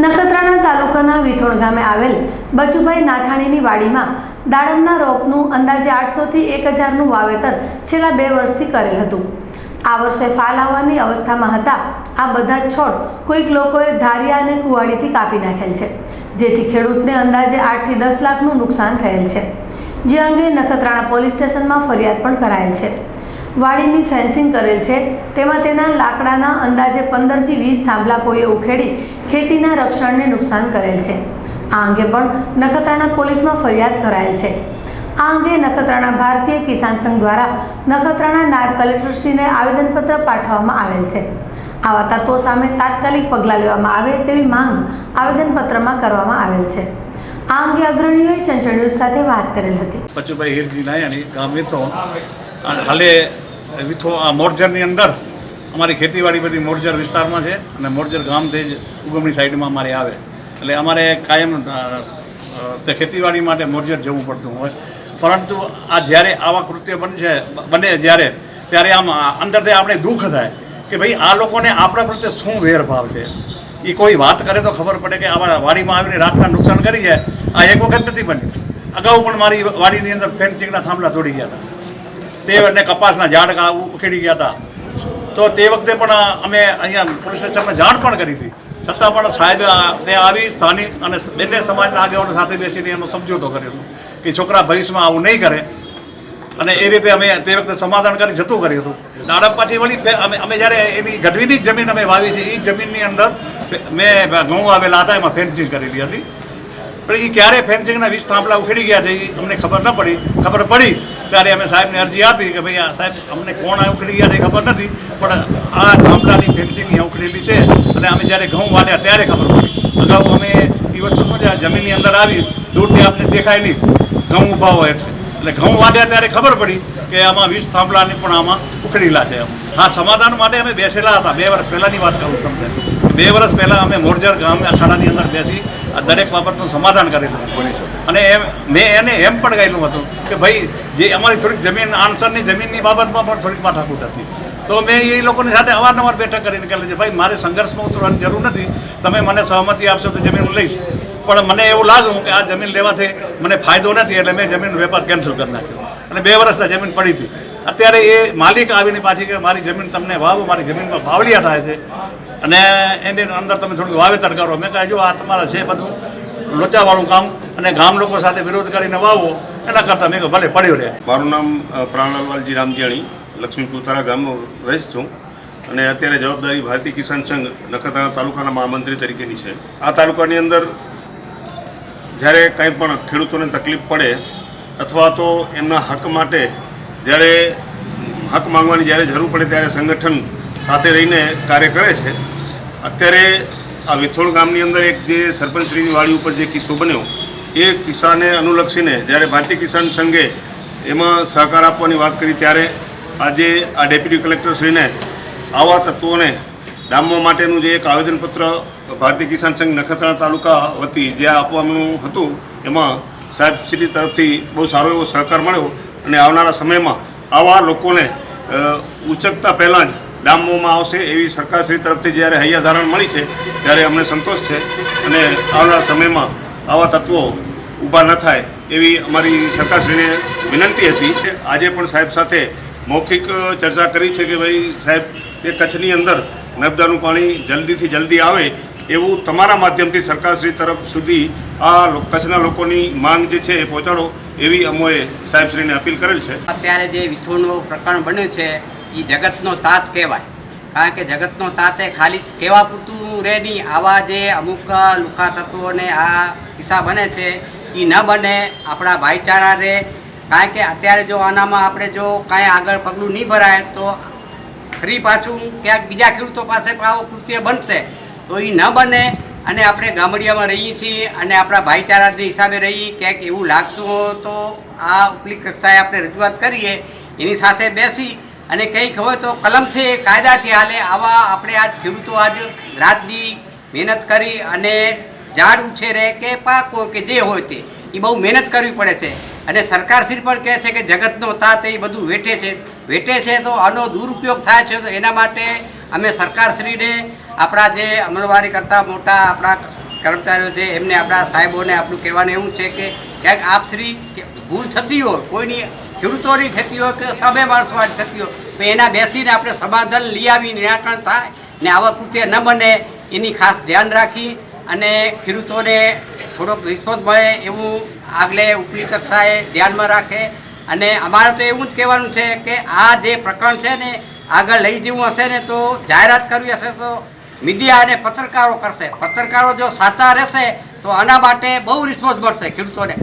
નખત્રાણા તાલુકાના વિથોણ ગામે આવેલ બચુભાઈ નાથાણીની વાડીમાં દાડમના રોપનું અંદાજે આઠસોથી એક હજારનું વાવેતર છેલ્લા બે વર્ષથી કરેલ હતું. આ વર્ષે ફાલ આવવાની અવસ્થામાં હતા. આ બધા છોડ કોઈક લોકોએ ધારિયા અને કુવાડીથી કાપી નાખેલ છે, જેથી ખેડૂતને અંદાજે આઠથી દસ લાખનું નુકસાન થયેલ છે. જે અંગે નખત્રાણા પોલીસ સ્ટેશનમાં ફરિયાદ પણ કરાયેલ છે. વાડીની ફેન્સિંગ કરેલ છે. તેમાં તેના લાકડાના અંદાજે પંદરથી વીસ થાંભલા કોઈએ ઉખેડી ખેતીના રક્ષણને નુકસાન કરેલ છે. આ અંગે પણ નખત્રાણા પોલીસમાં ફરિયાદ કરાયેલ છે. આ અંગે નખત્રાણા ભારતીય કિસાન સંઘ દ્વારા નખત્રાણા નાયબ કલેક્ટરશ્રીને આવેદનપત્ર પાઠવવામાં આવેલ છે. આવા તત્વો સામે તાત્કાલિક પગલાં લેવામાં આવે તેવી માંગ આવેદનપત્રમાં કરવામાં આવેલ છે. આ અંગે અગ્રણીઓએ ચંચળ ન્યૂઝ સાથે વાત કરેલ હતી. પચુભાઈ હિરજી નાયાણી ગામ અને હાલે વિથો, આ મોરજરની અંદર અમારી ખેતીવાડી બધી મોરજર વિસ્તારમાં છે અને મોરજર ગામથી જ ઉગમણી સાઈડમાં અમારે આવે. એટલે અમારે કાયમ તે ખેતીવાડી માટે મોરજર જવું પડતું હોય. પરંતુ આ જ્યારે આવા કૃત્ય બનશે બને જ્યારે, ત્યારે આમ અંદરથી આપણે દુઃખ થાય કે ભાઈ, આ લોકોને આપણા પ્રત્યે શું વેરભાવ છે? એ કોઈ વાત કરે તો ખબર પડે કે આવા વાડીમાં આવીને રાતના નુકસાન કરી જાય. આ એક વખત નથી બન્યું. અગાઉ પણ મારી વાડીની અંદર ફેન્સિંગના થાંભલા તોડી ગયા હતા. તે કપાસના ઝાડ ઉખેડી ગયા હતા. તો તે વખતે પણ અમે અહીંયા પોલીસ સ્ટેશનમાં જાણ પણ કરી હતી. છતાં પણ સાહેબ તે આવી સ્થાનિક અને બંને સમાજના આગેવાનો સાથે બેસીને એનો સમજૂતો કર્યો હતો કે છોકરા ભવિષ્યમાં આવું નહીં કરે. અને એ રીતે અમે તે વખતે સમાધાન કરી, જતું કર્યું હતું. દાડમ પાછી વળી અમે અમે જ્યારે એની ગઢવીની જમીન અમે વાવી છે એ જમીનની અંદર મેં ઘઉં આવેલા હતા, એમાં ફેન્સિંગ કરેલી હતી. પણ એ ક્યારે ફેન્સિંગના વીસ થાંભલા ઉખેડી ગયા છે એ અમને ખબર ન પડી. ખબર પડી ત્યારે અમે સાહેબને અરજી આપી કે ભાઈ આ સાહેબ અમને કોણ આ ઉખેડી ગયા છે ખબર નથી, પણ આ થાંભલાની ફેન્સિંગ અહીંયા ઉખડેલી છે અને અમે જ્યારે ઘઉં વાળ્યા ત્યારે ખબર પડી. અગાઉ અમે એ વસ્તુ શું છે જમીનની અંદર આવી, દૂરથી આપને દેખાય નહીં. ઘઉં ઊભા હોય એટલે. એટલે ઘઉં વાઢ્યા ત્યારે ખબર પડી કે આમાં વીસ થાંભલાની પણ આમાં ઉખડેલા છે. હા, સમાધાન માટે અમે બેસેલા હતા. બે વર્ષ પહેલાંની વાત કરું તમને. બે વર્ષ પહેલાં અમે મોરજર ગામ અખાડાની અંદર બેસી આ દરેક બાબતનું સમાધાન કરેલું અને એમ મેં એને એમ પણ ગયેલું હતું કે ભાઈ જે અમારી થોડીક જમીન આન્સરની જમીનની બાબતમાં પણ થોડીક માથાકૂટ હતી. તો મેં એ લોકોની સાથે અવારનવાર બેઠક કરીને કહેલું છે ભાઈ મારે સંઘર્ષમાં ઉતરવાની જરૂર નથી. તમે મને સહમતિ આપશો તો જમીન લઈશ. પણ મને એવું લાગ્યું કે આ જમીન લેવાથી મને ફાયદો નથી એટલે મેં જમીન વેપાર કેન્સલ કરી નાખ્યો. અને બે વર્ષના જમીન પડી હતી. અત્યારે એ માલિક આવીને પાછી કે મારી જમીન તમને વાવો મારી જમીનમાં ભાવડિયા થાય છે. અને એની અંદર તમે થોડુંક વાવેતર કરો. મેં કહે જો આ તમારા છે બધું લોચાવાળું કામ અને ગામ લોકો સાથે વિરોધ કરીને વાવો એના કરતાં મેં ભલે પડ્યો રહે. મારું નામ અ, પ્રાણલાલવાલજી રામજીયાણી લક્ષ્મીપુર તારા ગામનો રહીશ છું. અને અત્યારે જવાબદારી ભારતીય કિસાન સંઘ નખત્રાણા તાલુકાના મહામંત્રી તરીકેની છે. આ તાલુકાની અંદર જ્યારે કંઈ પણ ખેડૂતોને તકલીફ પડે અથવા તો એમના હક માટે જ્યારે હક માંગવાની જ્યારે જરૂર પડે ત્યારે સંગઠન સાથે રહીને કાર્ય કરે છે. અત્યારે આ વિથોળ ગામની અંદર એક જે સરપંચશ્રીની વાડી ઉપર જે કિસ્સો બન્યો, એ કિસ્સાને અનુલક્ષીને જ્યારે ભારતીય કિસાન સંઘે એમાં સહકાર આપવાની વાત કરી, ત્યારે આજે આ ડેપ્યુટી કલેક્ટરશ્રીને આવા તત્વોને ડામવા માટેનું જે એક આવેદનપત્ર ભારતીય કિસાન સંઘ નખત્રાણા તાલુકા વતી જે આપવાનું હતું, એમાં સાહેબશ્રી તરફથી બહુ સારો એવો સહકાર મળ્યો અને આવનારા સમયમાં આવા લોકોને ઉચકતા પહેલાં જ ડામવામાં આવશે એવી સરકારશ્રી તરફથી જ્યારે હૈયા ધારણ મળી છે, ત્યારે અમને સંતોષ છે અને આવનારા સમયમાં આવા તત્વો ઊભા ન થાય એવી અમારી સરકારશ્રીને વિનંતી હતી. આજે પણ સાહેબ સાથે મૌખિક ચર્ચા કરી છે કે ભાઈ સાહેબ, એ કચ્છની અંદર નર્મદાનું પાણી જલ્દીથી જલ્દી આવે એવું તમારા માધ્યમથી સરકારશ્રી તરફ સુધી આ કચ્છના લોકોની માંગ જે છે એ પહોંચાડો એવી અમોએ સાહેબશ્રીને અપીલ કરેલ છે. અત્યારે જે વિથોડનું પ્રકરણ બન્યું છે એ જગતનો તાત કહેવાય. કારણ કે જગતનો તાતે ખાલી કહેવા પૂરતું રહે નહીં. આવા જે અમુક લુખા તત્વોને આ કિસ્સા બને છે એ ન બને, આપણા ભાઈચારા રહે. કારણ કે અત્યારે જો આનામાં આપણે જો કાંઈ આગળ પગલું નહીં ભરાય, તો ફરી પાછું ક્યાંક બીજા ખેડૂતો પાસે પણ આવો કૃત્ય બનશે. તો એ ન બને અને આપણે ગામડિયામાં રહીએ છીએ અને આપણા ભાઈચારાના હિસાબે રહીએ ક્યાંક એવું લાગતું હોય તો આ ઉપલી કક્ષાએ આપણે રજૂઆત કરીએ. એની સાથે બેસી અને કંઈક હોય તો કલમથી, કાયદાથી હાલે આવા આપણે આજ ખેડૂતો આજ રાતની મહેનત કરી અને ઝાડ ઉછેરે કે પાક હોય કે જે હોય તે, એ બહુ મહેનત કરવી પડે છે. અને સરકારશ્રી પણ કહે છે કે જગતનો તાત એ બધું વેઠે છે. વેઠે છે તો આનો દુરુપયોગ થાય છે તો એના માટે અમે સરકારશ્રીને આપણા જે અમલવારી કરતા મોટા આપણા કર્મચારીઓ છે, એમને આપણા સાહેબોને આપણું કહેવાનું એવું છે કે ક્યાંક આપશ્રી ભૂલ થતી હોય, કોઈની ખેડૂતોની થતી હોય કે સભે માણસોની થતી હોય તો એના બેસીને આપણે સમાધાન લઈ આવી નિરાકરણ થાય ને આવા કૃત્ય ન બને એની ખાસ ધ્યાન રાખી અને ખેડૂતોને થોડોક રિસ્પોન્સ મળે એવું આગલે ઉપલી કક્ષાએ ધ્યાનમાં રાખે. અને અમારે તો એવું જ કહેવાનું છે કે આ જે પ્રકરણ છે ને આગળ લઈ જવું હશે ને તો જાહેરાત કરવી હશે તો મીડિયા અને પત્રકારો કરશે. પત્રકારો જો સાચા રહેશે તો આના માટે બહુ રિસ્પોન્સ મળશે ખેડૂતોને.